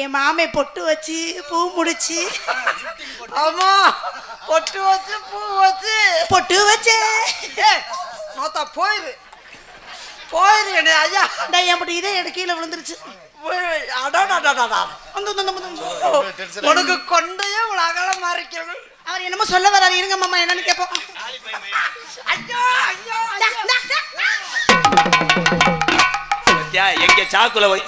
என் மாமே பொட்டு வச்சு பூ முடிச்சு. ஆமா பொட்டு வச்சு பூ வச்சு. பொட்டு வச்சு. நோத்தா போயிரு. போயிரு என்ன ஐயா. என் பொட்டு இதே எனக்கு கீழே விழுந்துருச்சு. போய். உனக்கு கொண்டையே இவ்வளவு அகலமா இருக்கிறது அவர் என்னமோ சொல்ல வராரு. இருங்க மாமா என்னன்னு கேட்போம் ஐயோ ஐயோ எங்க சாக்குல வை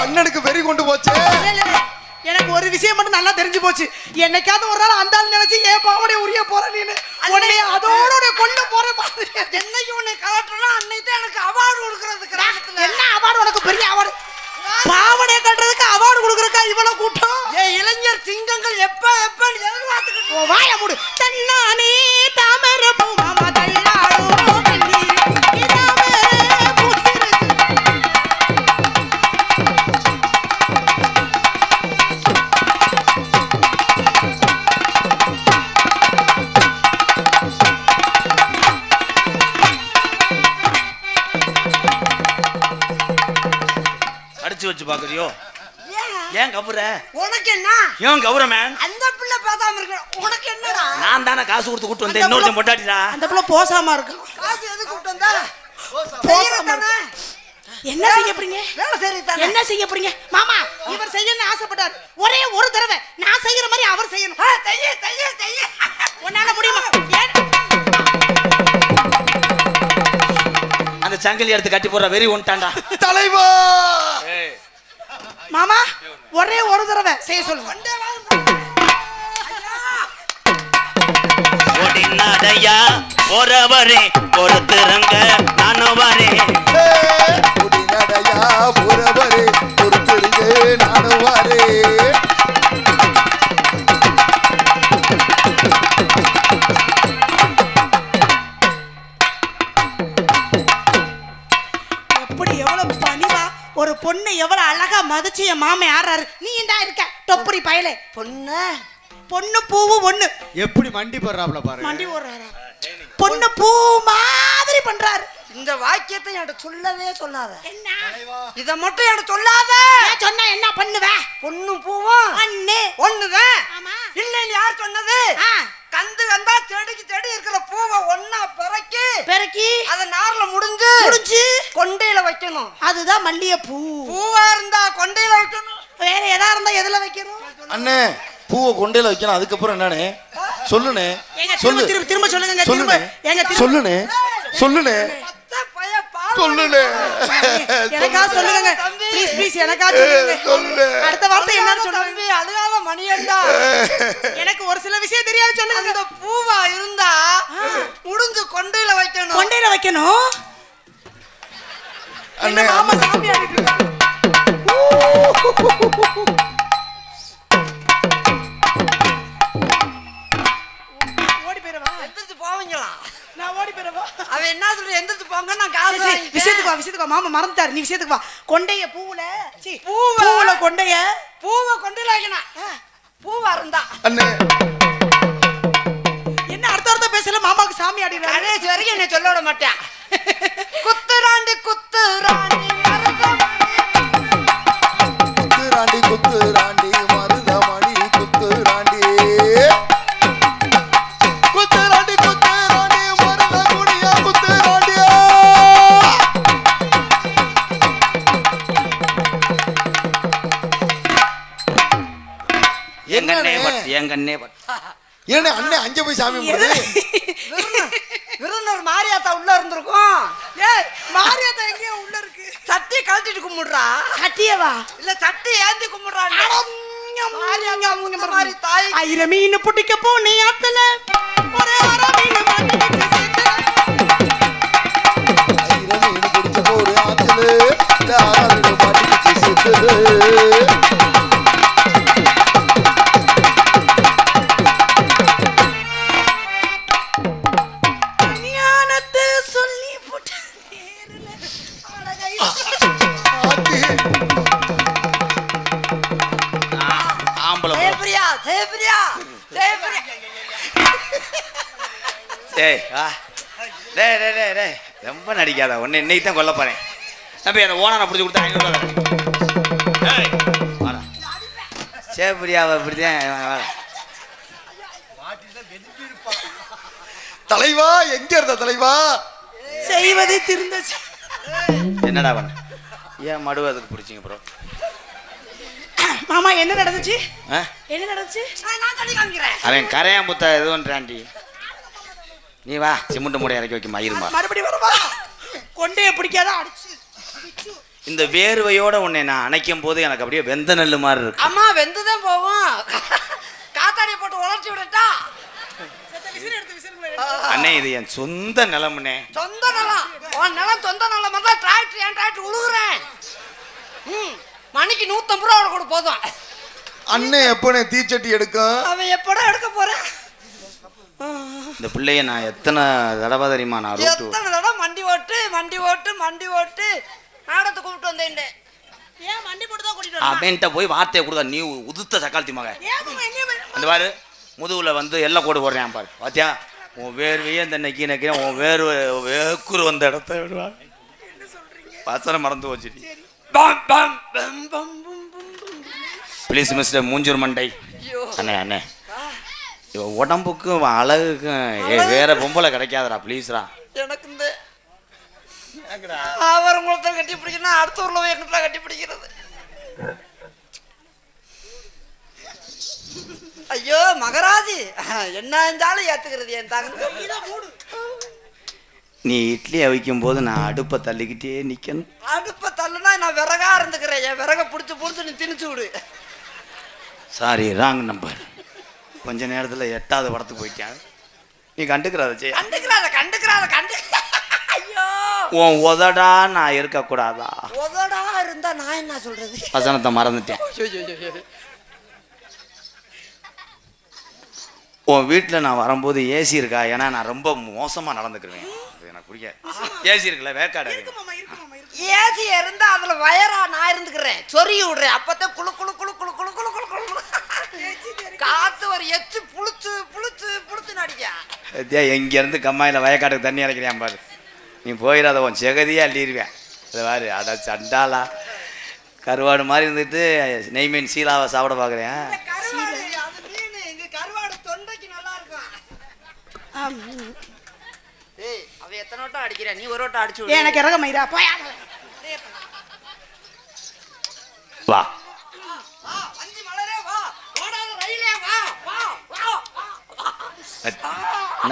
அண்ணனுக்கு வெறி கொண்டு போச்சு. எனக்கு ஒரு விஷயம் மட்டும் நல்லா தெரிஞ்சு போச்சு. என்னைக்காவது ஒரு நாள் அந்த ஆள் நினைச்சு ஏன் பாவடைய உரிய போற நீனு. உடனே அதோட கொண்டு போற மாதிரி. என்னைக்கு உன்னை கலட்டுனா அன்னைக்கு தான் எனக்கு அவார்டு கொடுக்கறது கிராமத்துல என்ன அவார்டு உனக்கு? பெரிய அவார்டு பாவடைய கட்டுறதுக்கு அவார்டு கொடுக்குறக்கா இவ்வளவு கூட்டம்? ஏன் இளைஞர் சிங்கங்கள் எப்ப எப்பன்னு எதிர்பார்த்துக்கிட்டு வாய மூடு. தன்னானே தாமரை பூ மாமா அடிச்சு வச்சு பாக்குறியோ? ஏன் ஏன் கவுற உனக்கு என்ன? ஏன் கவுற மேன் அந்த பிள்ளை பேசாம இருக்க உனக்கு என்னடா? நான் தானே காசு கொடுத்து கூட்டு வந்தேன். இன்னொருத்தன் பொட்டாட்டிடா அந்த புள்ள போசாம இருக்கும் காசு எது கூப்பிட்டு வந்தா? போசாம தானே என்ன செய்ய போறீங்க? வேலை சரி தானே என்ன செய்ய போறீங்க? மாமா இவர் செய்யணும்னு ஆசைப்பட்டார். ஒரே ஒரு தடவை நான் செய்யற மாதிரி அவர் செய்யணும். தைய தைய தைய உன்னால முடியுமா? ஏன்? சங்கிலி எடுத்து கட்டி போடுற வெறி ஒன்ட்டான்டா தலைவா! மாமா ஒரே ஒரு தடவை செய்ய சொல்லுங்க. ஓடினாதையா போறவரே பொறுத்துறங்க நானும் வரேன். மதிச்சு என் மாமன் ஆடுறாரு நீ இந்தா இருக்க. தொப்புரி பயலே. பொண்ணு. பொண்ணு பூவும் ஒண்ணு. எப்படி மண்டி போடுறாப்ல பாருங்க மண்டி ஓடுறாரா பொண்ணு பூ மாதிரி பண்றாரு. இந்த வாக்கியத்தை என்கிட்ட சொல்லவே சொல்லாத. என்ன? இத மட்டும் என்கிட்ட சொல்லாத. நான் சொன்னா என்ன பண்ணுவ? பொண்ணு பூவும் அண்ணு ஒண்ணுதான். ஆமா. இல்லைன்னு யார் சொன்னது? கந்து கந்தா செடிக்கு செடி இருக்கிற பூவை ஒண்ணா பிறக்கி பெருக்கி அத நார்ல முடிஞ்சு முடிஞ்சு கொண்டையில வைக்கணும். அதுதான் மல்லிகைப்பூ. பூவா இருந்தா கொண்டையில வைக்கணும். வேற எதா இருந்தா எதுல வைக்கணும்? அண்ணே பூவை கொண்டையில வைக்கணும். அதுக்கப்புறம் என்னண்ணே? சொல்லுனே ஏங்க சொல்லு. திரும்ப திரும்ப சொல்லுங்க திரும்ப. சொல்லுனே சொல்லுனே சொல்லுனே. எனக்கா சொல்லுங்க. ப்ளீஸ் ப்ளீஸ் எனக்கா சொல்லுங்க. சொல்லுனே. அடுத்த வார்த்தை என்னன்னு சொல்லுங்க. தம்பி அழுகாத மணியண்டா. எனக்கு ஒரு சில விஷயம் தெரியாது சொல்லுங்க. அந்த பூவா இருந்தா முடிஞ்சு கொண்டையில வைக்கணும். கொண்டையில வைக்கணும்? அண்ணே மாமா சாமி ஆடிட்டு இருக்காரு. போங்க நான் காசு. விஷயத்துக்கு வா விஷயத்துக்கு வா. மாமா மறந்துட்டாரு. நீ விஷயத்துக்கு வா. கொண்டைய பூவுல சீ, பூவ? பூவுல கொண்டைய? பூவை கொண்டையில வைக்கணும் பூவா இருந்தா. அண்ணே. என்ன அடுத்த அடுத்த பேசல? மாமாவுக்கு சாமி ஆடிடுறாரு. கடைசி வரைக்கும் என்னை சொல்ல விட மாட்டேன். குத்துராண்டி குத்துராண்டி மருதமணி. எங்கண்ணே பட் ஏன்னா அண்ணே அஞ்சு போய் சாமி விருந்தினர் மாரியாத்தா உள்ள இருந்திருக்கும். ஏய் மாரியாத்தா எங்கேயோ உள்ள இருக்கு. சட்டி கழட்டிட்டு கும்பிடுறா? சத்தியவா இல்ல சட்டி ஏந்தி கும்பிடுறா மாதிரி தாய் ஆயிர மீன் பிடிக்க போனே ஆத்துல. ஒரே அரை மீன் பிடிச்ச போரு ஆத்துல. ஆறாறு ஒன்று இன்னைக்கு தான் கொல்ல போறேன். தம்பி அந்த ஓனரை பிடிச்சி கொடுத்தா தலைவா எங்க இருந்த தலைவா? செய்வதே திருந்த என்னடா பண்ண? ஏன் மடுவை அதுக்கு பிடிச்சிங்க ப்ரோ மாமா என்ன நடந்துச்சு? ஆ? என்ன நடந்துச்சு? நான் சொல்லி காமிக்கிறேன். அவன் கரையான் புத்தா எதுவுன்றான்டி. நீ வா சிமெண்ட் மூடை இறக்கி வைக்க மயிருமா மறுபடியும் வரவா? கொண்டைய பிடிக்காத அடிச்சு. இந்த வேர்வையோட உன்னை நான் அணைக்கும் போது எனக்கு அப்படியே வெந்த நெல்லு மாதிரி இருக்கு. அம்மா வெந்துதான் போவோம் காத்தாடியை போட்டு உலர்த்தி விடட்டா அண்ணே இது என் சொந்த நிலமுனே சொந்த நிலம். உன் நிலம் சொந்த நிலம் தான் டிராக்டர் என் டிராக்டர் உழுகுறேன் ம் மணிக்கு நூற்றம்பது ரூபா கொடு போதும். அண்ணன் எப்பனே தீச்சட்டி எடுக்கும் அவன் எப்படா எடுக்க போறேன்? இந்த பிள்ளைய நான் எத்தனை தடவை தெரியுமா நான் எத்தனை தடவை மண்டி ஓட்டு மண்டி ஓட்டு மண்டி ஓட்டு. நாடத்தை கூப்பிட்டு வந்தேன் ஏன் வண்டி போட்டு தான் கூட்டிட்டு? அவன்கிட்ட போய் வார்த்தையை கொடுத்தா நீ உதுத்த சக்காலத்தி மக அந்த பாரு முதுகுல வந்து எல்லாம் கோடு போடுறேன் பாரு. பாத்தியா? உன் வேர்வையே இந்த நக்கி நக்கி உன் வேர்வை வேக்குரு வந்த இடத்த விடுவா. வசனம் மறந்து போச்சு. ப்ளீஸ் மிஸ்டர் மூஞ்சூர் மண்டை. அண்ணே அண்ணே. உடம்புக்கும் அழகுக்கும் ஏ வேற பொம்பளை கிடைக்காதடா ப்ளீஸ்ரா எனக்கு இந்த அவர் உங்களை கட்டி பிடிக்கணும் அடுத்த ஊர்ல போய் எங்கிட்ட கட்டி பிடிக்கிறது? ஐயோ மகராஜி. என்ன இருந்தாலும் ஏத்துக்கிறது என் தங்க நீ இட்லி அவிக்கும் போது நான் அடுப்பை தள்ளிக்கிட்டே நிக்கணும். அடுப்ப தள்ளுனா நான் விறகா இருந்துக்கிறேன். என் விறக புடிச்சு புடிச்சு நீ திணிச்சு விடு. சாரி ராங் நம்பர் கொஞ்ச நேரத்தில் எட்டாவது படத்துக்கு போயிட்டேன். நீ கண்டுக்கிறாத சே கண்டுக்கிறாத கண்டுக்கிறாத கண்டு ஐயோ! உன் உதடா நான் இருக்கக்கூடாதா? உதடா இருந்தா நான் என்ன சொல்றது? வசனத்தை மறந்துட்டேன். உன் வீட்டில் நான் வரும்போது ஏசி இருக்கா? ஏன்னா நான் ரொம்ப மோசமாக நடந்துக்கிறேன் அது எனக்கு பிடிக்காது ஏசி இருக்குல்ல வேக்காடு ஏசி இருந்தா அதுல வயரா நான் இருந்துக்கிறேன். சொறி விடுறேன். அப்பதான் குழு குழு குழு குழு குழு காத்து ஒரு எச்சு புளிச்சு புளிச்சு புளிச்சு நடிக்கா. இங்கேருந்து கம்மாயில் வயக்காட்டுக்கு தண்ணி இறக்கிறேன் பாரு. நீ போயிடாத உன் செகதியே அள்ளிடுவேன். அது பாரு அட சண்டாளா. கருவாடு மாதிரி இருந்துட்டு நெய் மீன் சீலாவை சாப்பிட பார்க்குறேன். கருவாடு அது மீன் இங்க கருவாடு தொண்டைக்கு நல்லா இருக்கும் ஆம். ஏய் அவ எத்தனை வட்டம் அடிக்கிறா நீ ஒரு வட்டம் அடிச்சு ஏன் எனக்கு இறக மயிரா போய் வா வா வஞ்சி மலரே வா ஓடாத ரயிலே வா வா வா வா.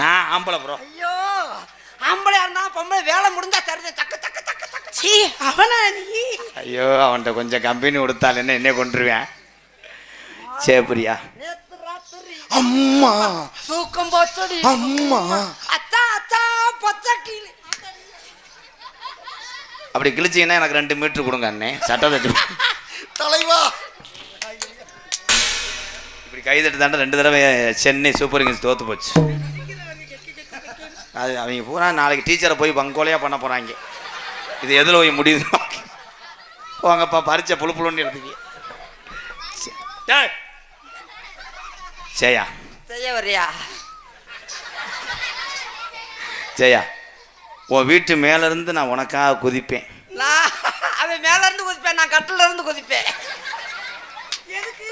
நான் ஆம்பளை ப்ரோ ஐயோ ஆம்பளையா இருந்தா பொம்பளை வேலை முடிஞ்சா தருது. சக்க சக்க சக்க சக்க சீ அவனா நீ? ஐயோ அவன்கிட்ட கொஞ்சம் கம்பெனி கொடுத்தால் என்ன என்ன கொண்டுருவேன் சேப்பரியா நேத்து ராத்திரி. அம்மா. தூக்கம் போச்சடி. அம்மா. அத்தா அத்தா பச்சட்டி அப்படி கிழிச்சிங்கன்னா எனக்கு ரெண்டு மீட்ரு கொடுங்க அண்ணே. சட்டை தட்டு தலைவா. இப்படி கை தட்டு தாண்ட ரெண்டு தடவை சென்னை சூப்பர் கிங்ஸ் தோத்து போச்சு. அது அவங்க பூரா நாளைக்கு டீச்சரை போய் பங்கோலையாக பண்ண போகிறாங்க இது எதில் போய் முடியுது போங்கப்பா பறிச்ச புழு புழுன்னு எடுத்துக்கி. ஜெயா. செய்ய வரியா ஜெயா உன் வீட்டு மேலேருந்து நான் உனக்காக குதிப்பேன். நான் அவன் மேல இருந்து குதிப்பேன் நான் கட்டில இருந்து குதிப்பேன். எதுக்கு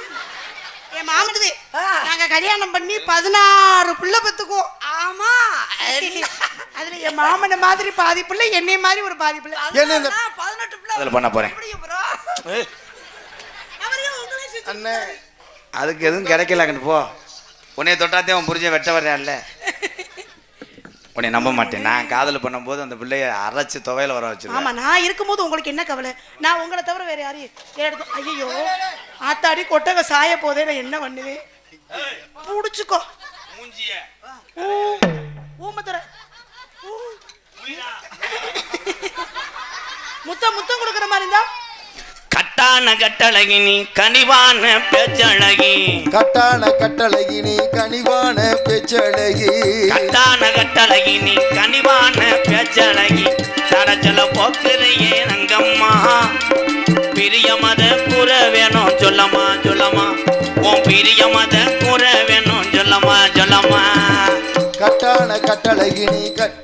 என் மாமனுக்கு ஆ. நாங்க கல்யாணம் பண்ணி பதினாறு பிள்ளை பெத்துக்குவோம். ஆமா. அதுல என் மாமனை மாதிரி பாதி பிள்ளை என்னை மாதிரி ஒரு பாதி பிள்ளை. என்ன இந்த- பதினெட்டு பிள்ளை. அதில் பண்ண செஞ்சு அண்ணே அதுக்கு எதுவும் கிடைக்கல அங்கிட்டு போ. உன்னைய தொட்டாத்தே உன் புரிஞ்ச வெட்ட வர்றான்ல. உன்னை நம்ப மாட்டேன். நான் காதல் பண்ணும்போது அந்த பிள்ளைய அரைச்சு துவையில வர வச்சிருவேன். ஆமா நான் இருக்கும்போது உங்களுக்கு என்ன கவலை? நான் உங்களை தவிர வேற யாரையும் எடுத்தோம் ஐயோ ஆத்தாடி கொட்டக சாய போதே நான் என்ன பண்ணுவேன்? புடிச்சுக்கோ. ஊ, ஊமத்துற. முத்தம் முத்தம் கொடுக்குற மாதிரி இருந்தா கட்டான கட்டழகி நீ கனிவான பேச்சழகி. கட்டான கட்டழகினி கனிவான பேச்சழகி. கட்டான கட்டழகி நீ கனிவான பேச்சழகி. சடச்சல போக்குறையே ரங்கம்மா பிரிய மத கூற வேணும் சொல்லம்மா சொல்லம்மா உன் பிரிய மத கூற வேணும் சொல்லம்மா சொல்லம்மா கட்டான கட்டழகினி கட்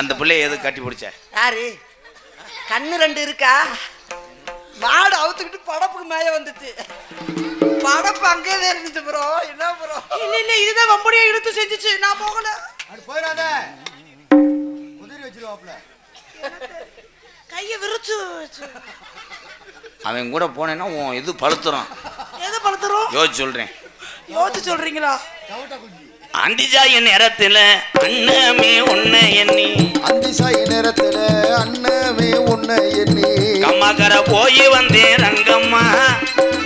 அந்த பிள்ளைய எது கட்டி பிடிச்ச யாரு? கண்ணு ரெண்டு இருக்கா? மாடு அவுத்துக்கிட்டு படப்புக்கு மேய வந்துச்சு. படப்பு அங்கேயே தான் இருந்துச்சு ப்ரோ. என்ன ப்ரோ? இல்ல இல்ல இதுதான் வம்படியா இழுத்து செஞ்சுச்சு. நான் போகல. அப்படி போயிடாத. குதிரை வச்சிருவாப்ல கைய விரிச்சு. அவன் கூட போனேன்னா உன் இது பழுத்துறான் எது படுத்துறோம் யோசிச்சு சொல்றேன். யோசிச்சு சொல்றீங்களா? அந்திஜாயின் நேரத்துல அண்ணமே உன்னை எண்ணி. அந்திசாய் நேரத்துல அண்ணமே உன்னை எண்ணி. கம்மாக்கர போய் வந்தேன் ரங்கம்மா.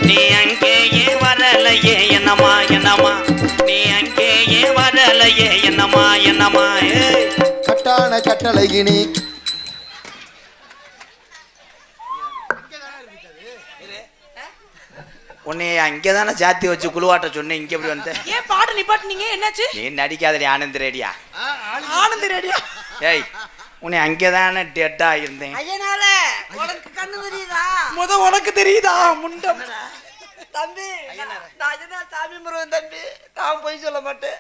நீ அங்கேயே வரலையே என்னம்மா என்னம்மா. நீ அங்கேயே வரலையே என்னம்மா என்னம்மா. கட்டான கட்டழகினி உன்னை அங்கே தானே சாத்தி வச்சு குழுவாட்ட சொன்னேன் இங்கே எப்படி வந்த? ஏன் பாட்டு நிப்பாட்டுனீங்க? என்னாச்சு? நீ நடிக்காதடி ஆனந்த் ரேடியா ஆனந்த். ரேடியா ஏய் உன்னை அங்கே தானே டெட்டா இருந்தேன். ஐயனால உனக்கு கண்ணு தெரியுதா? முத உனக்கு தெரியுதா? முண்டம். தம்பி நான் சாமி முருகன் தம்பி. நான் போய் சொல்ல மாட்டேன்.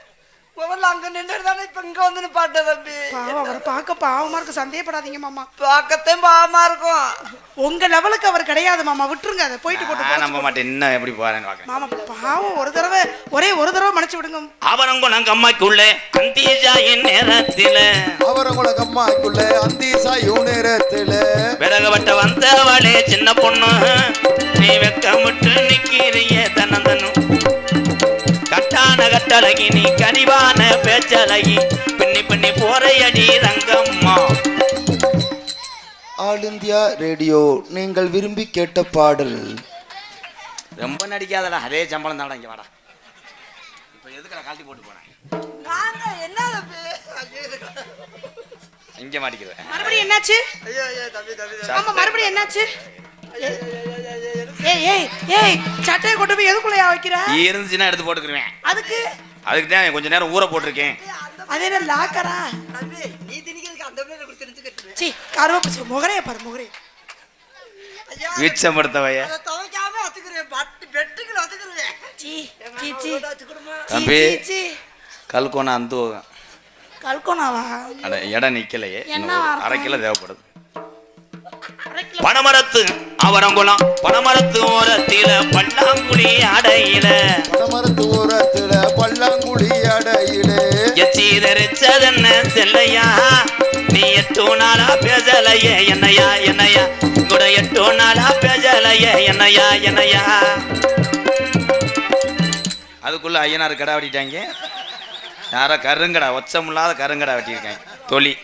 முதல்ல அங்க நின்று தானே இப்ப இங்க வந்து நிப்பாட்ட தம்பி? பாவம் அவரை பார்க்க பாவமா இருக்கு. சந்தேகப்படாதீங்க மாமா. பார்க்கத்தையும் பாவமா இருக்கும். உங்க லெவலுக்கு அவர் கிடையாது மாமா. விட்டுருங்க அதை. போயிட்டு போட்டு. நம்ப மாட்டேன். இன்னும் எப்படி போறேன்னு பார்க்கறேன். மாமா பாவம் ஒரு தடவை ஒரே ஒரு தடவை மன்னிச்சு விடுங்க. அவரங்குணம் கம்மாக்குள்ள அந்திஜாயின் நேரத்தில. அவரங்குளம் அம்மாக்குள்ள அந்திசாயோ நேரத்துல. விறகுவட்ட வந்தவளே சின்ன பொண்ணு. நீ வெக்கமிட்டு கட்டான கட்டழகி நீ கனிவான பேச்சழகி. பின்னி பின்னி போறையடி ரங்கம்மா. ஆல் இந்தியா ரேடியோ நீங்கள் விரும்பி கேட்ட பாடல். ரொம்ப நடிக்காதடா அதே சம்பளம் தாடா இங்க வாடா. இப்போ எதுக்கு கழட்டி போட்டு போனேன் இங்க மாட்டிக்கிறேன் மறுபடியும் என்னாச்சு? ஐயோ ஐயோ தம்பி தம்பி ஆமா மறுபடியும் என்னாச்சு? ஏய் ஏய் ஏய் சட்டையை கொண்டு போய் எதுக்குள்ளயா வைக்கிற? இருந்துச்சுன்னா எடுத்து போட்டுக்கிருவேன். அதுக்கு? அதுக்கு தான் கொஞ்ச நேரம் ஊற போட்டிருக்கேன். அது என்ன லாக்கரா தம்பி நீ திணிக்கிறதுக்கு அந்த கொடுத்து தெரிஞ்சுக்கிட்டு சி கருவேப்பிச்சு முகரைய பாரு முகரே அதை துவைக்காம வச்சுக்கிறேன் பட்டு பெட்டுக்குள்ள வச்சுக்கிறேன் சி சி தம்பி. கல்கோனா அந்த கல்கோனாவா? அட இடம் நிக்கலையே. என்ன? அரை கிலோ தேவைப்படுது. பனமரத்து அவரங்குளம். பனமரத்து ஓரத்தில பல்லாங்குழி அடையில. பனமரத்து ஓரத்துல பல்லாங்குழி அடையிலே. எச்சி தரிச்சதென்ன செல்லையா? நீ எட்டு நாளா பேசலையே என்னையா என்னையா? கூட எட்டு நாளா பேசலையே என்னையா என்னையா? அதுக்குள்ள ஐயனார் கடை வெட்டிட்டாங்க. யாரோ கருங்கடா ஒச்சம் இல்லாத கருங்கடா வெட்டியிருக்காங்க. தொழி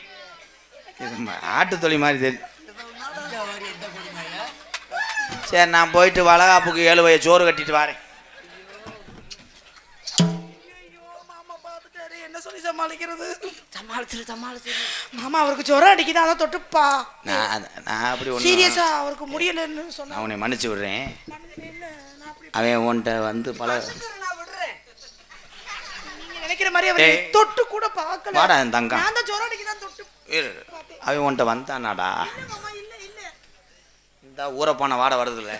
இது ம- ஆட்டு தொழி மாதிரி தெரியும் சரி நான் போயிட்டு வளகாப்புக்கு ஏழு வய சோறு கட்டிட்டு வரேன் ஐயோ, மாமா பார்த்துட்டாரு. என்ன சொல்லி சமாளிக்கிறது சமாளிச்சிரு சமாளிச்சிரு மாமா அவருக்கு ஜுரம் அடிக்குது அதான் தொட்டுப்பா நான் நான் அப்படி ஒன்று சீரியஸா அவருக்கு முடியலன்னு சொன்னா உன்னை மன்னிச்சு விடுறேன் இல்ல நான் அப்படி அவன் உன்கிட்ட வந்து பல நான் விடுறேன் நீங்க நினைக்கிற மாதிரி அவர். தொட்டு கூட பார்க்கல வாடா என் தங்கம். நான் தான் ஜுரம் அடிக்குதான் தொட்டு. அவன் உன்கிட்ட வந்தானாடா இந்த ஊரை போன வாட வருதுல்ல.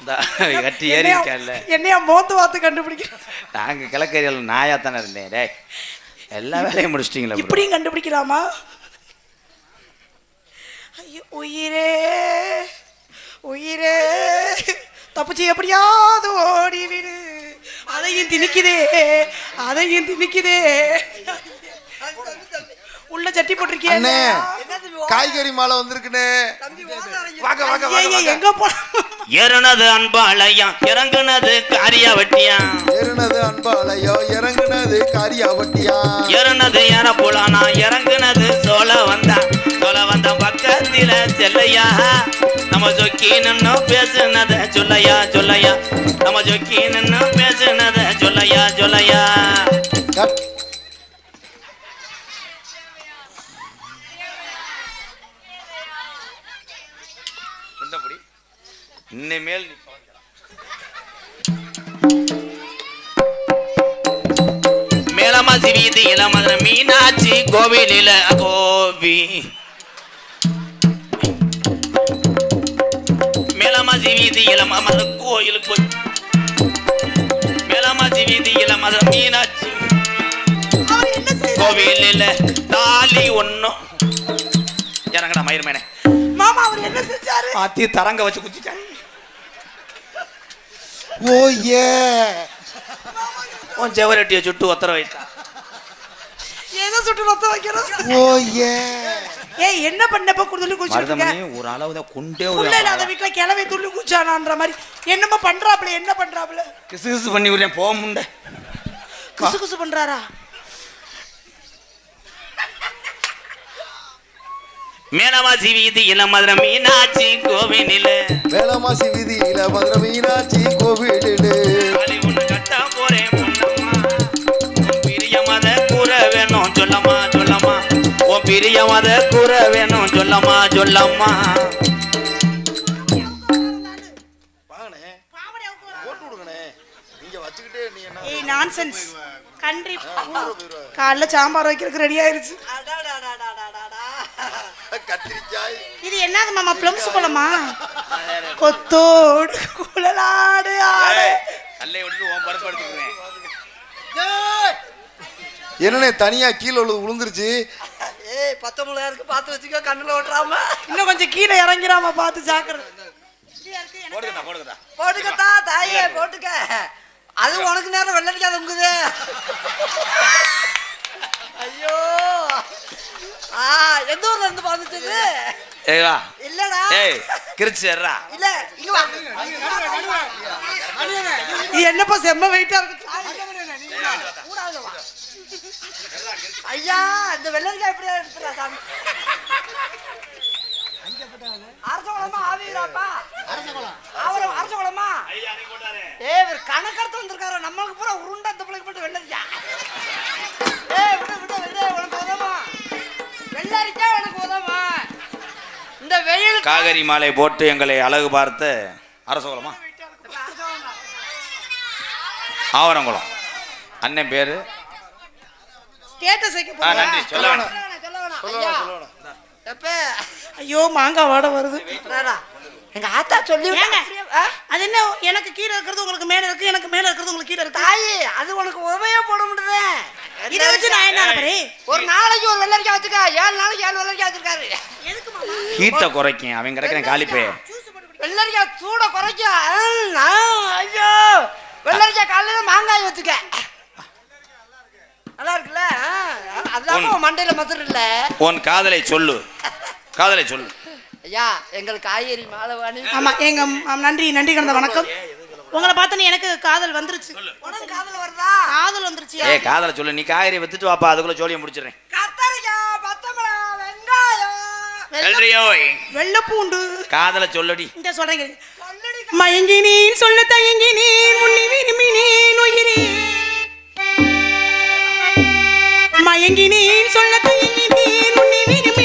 இந்த கட்டி ஏறி என்னையா- இருக்கல என்னையா மோத்து வாத்து கண்டுபிடிக்க நாங்கள் கிழக்கறியில் நாயா தானே இருந்தேன். டேய் எல்லா வேலையும் முடிச்சிட்டிங்களா? இப்படியும் கண்டுபிடிக்கலாமா? ஐயோ உயிரே உயிரே. தப்பிச்சு எப்படியாவது ஓடிவிடு. அதையும் திணிக்குதே அதையும் திணிக்குதே. உள்ள சட்டி அண்ணே இல்லையா? காய்கறி மாலை ஓதாரங்க வாங்க வாங்க ஐயே, எங்க போன ஏறுனது அன்பாளையம் இறங்குனது காரியா வெட்டியா ஏறுனது அன்பாலயோ இறங்குனது காரியாவட்டியா? ஏறுனது ஏற போலானா இறங்குனது சோழ வந்தா. சோழ வந்த பக்கத்தில செல்லையா? நம்ம சொக்கி நின்னு பேசுனத சொல்லையா சொல்லையா? நம்ம சொக்கி நின்னு பேசுனத சொல்லையா சொல்லையா? இனிமேல் நீ மேலமாசி வீதியில மதுரை மீனாட்சி கோவிலில கோவி மேலமாசி மத கோயிலுக்கு போய் மேலமாசி வீதியில மத மீனாட்சி கோவிலில் தாலி ஒண்ணும் இறங்கடா மயிர்மேனே மாமா அவர் என்ன செஞ்சாரு? மாத்தி தரங்க வச்சு குத்திட்டாங்க ஓ ஏ. உன் செவரட்டியை சுட்டு ஒத்தர வைத்தான் ஏதோ சுட்டு ரத்தம் வைக்கிறோம் ஓ ஏ. ஏய் என்ன பண்ணப்ப குடுதலி மருதமணி ஒரு அளவு தான் கொண்டே புள்ள இல்லாத வீட்டுல கிளவை துள்ளி குச்சானான்ற மாதிரி. என்னமோ பண்றாப்ல என்ன பண்றாப்ல கிசு கிசு பண்ணி விடுறேன் போக முண்டை. குசு குசு பண்றாரா? மேலமாசி வீதியில மதுர மீனாட்சி கோவிலில். வேளமாசி வீதியில மதுரை மீனாட்சி ஒண்ணு கட்ட போறேன் பொன்னம்மா. உன் பிரிய மத கூற வேணும் சொல்லம்மா சொல்லம்மா. உன் பிரிய மத கூற வேணும் சொல்லம்மா சொல்லம்மா. நான்சென்ஸ் கன்றி காலைல சாம்பார் வைக்கிறதுக்கு ரெடி ஆயிருச்சு. கத்திரிக்காய். இது என்னது மாமா பிளம்ஸ் குளமா கொத்தோடு குழலாடு ஆடு. கல்லை விட்டு உன் பருப்பு எடுத்துக்குவேன். என்னண்ணே தனியா கீழே விழு விழுந்துருச்சு ஏய் பத்தொன்பதா இருக்கு பார்த்து வச்சுக்கோ கண்ணுல ஓட்டுறாம. இன்னும் கொஞ்சம் கீழே இறங்கிறாம பார்த்து ஜாக்கிரதை. போடுங்கடா போடுங்கடா போட்டுக்கத்தா தாயே போட்டுக்க. அது உனக்கு நேரம் வெள்ளரிக்காத உங்குது ஐயோ. ஆ எந்த ஊர்ல இருந்து வந்துச்சு ஏய் வா இல்லடா. ஏய் கிரிச்சு ஏறா. இல்ல இங்க வா. இது என்னப்பா செம்ம வெயிட்டா இருக்கு? வா. ஐயா இந்த வெள்ளரிக்காய் எப்படியா எடுத்துறா சாமி? அரச குளமா ஆவீராப்பா அவரை அரச குளமா ஏய் இவர் கணக்கெடுத்து வந்திருக்காரு. நம்மளுக்கு பூரா உருண்டை பிள்ளைக்கு மட்டும் வெள்ளரிக்காய். ஏய் விடு விடு விடு உனக்கு உதமா உனக்கு இந்த வெயில் காகரி மாலை போட்டு எங்களை அழகு பார்த்த அரசகுலமா? ஆவரங்குளம். அண்ணன் பேரு? ஸ்டேட்டஸ் வைக்க நன்றி. சொல்ல வேணாம் சொல்ல வேணாம், சொல்ல வேணாம். ஐயா, எப்ப? ஐயோ மாங்காய் வாட வருது. எங்க ஆத்தா சொல்லி? அது என்ன எனக்கு கீழே இருக்கிறது உங்களுக்கு மேல இருக்கு எனக்கு மேல இருக்கிறது உங்களுக்கு கீழே இருக்கு? தாயி அது உனக்கு உதவியே போட முடியுது இதை வச்சு நான் என்ன பண்ணி ஒரு நாளைக்கு ஒரு வெள்ளரிக்காய் வச்சுக்க ஏழு நாளைக்கு ஏழு வெள்ளரிக்காய் வச்சிருக்காரு. எதுக்கு மாமா ஹீட்டை குறைக்கும். அவன் கிடக்கிறேன் காலிப்பே. வெள்ளரிக்காய் சூட குறைக்கும் ஐயோ. வெள்ளரிக்காய் காலையில மாங்காய் வச்சுக்க நல்லா இருக்குல்ல? அதான் மண்டையில மதுர் இல்ல உன் காதலை சொல்லு. காதலை சொல்லு. ஐயா எங்களுக்கு காய்கறி மாலை வாணி. ஆமா எங்க ம், நன்றி நன்றி கலந்த வணக்கம். உங்களை பார்த்தோன்னே எனக்கு காதல் வந்துருச்சு. உனக்கு காதல் வருதா? காதல் வந்துருச்சு. ஏ காதலை சொல்லு. நீ காய்கறி வித்துட்டு வாப்பா. அதுக்குள்ள ஜோலியை முடிச்சிடுறேன். கத்தரிக்காய் பத்தமிழா வெங்காயம். வெள்ளரியோய் வெள்ளப்பூண்டு. காதலை சொல்லடி. இந்த சொல்றேங்க மயங்கினேன் சொல்ல தயங்கினேன் உன்னை விரும்பினேன் உயிரே. மயங்கினேன் சொல்ல தயங்கினேன் உன்னை விரும்பினேன்.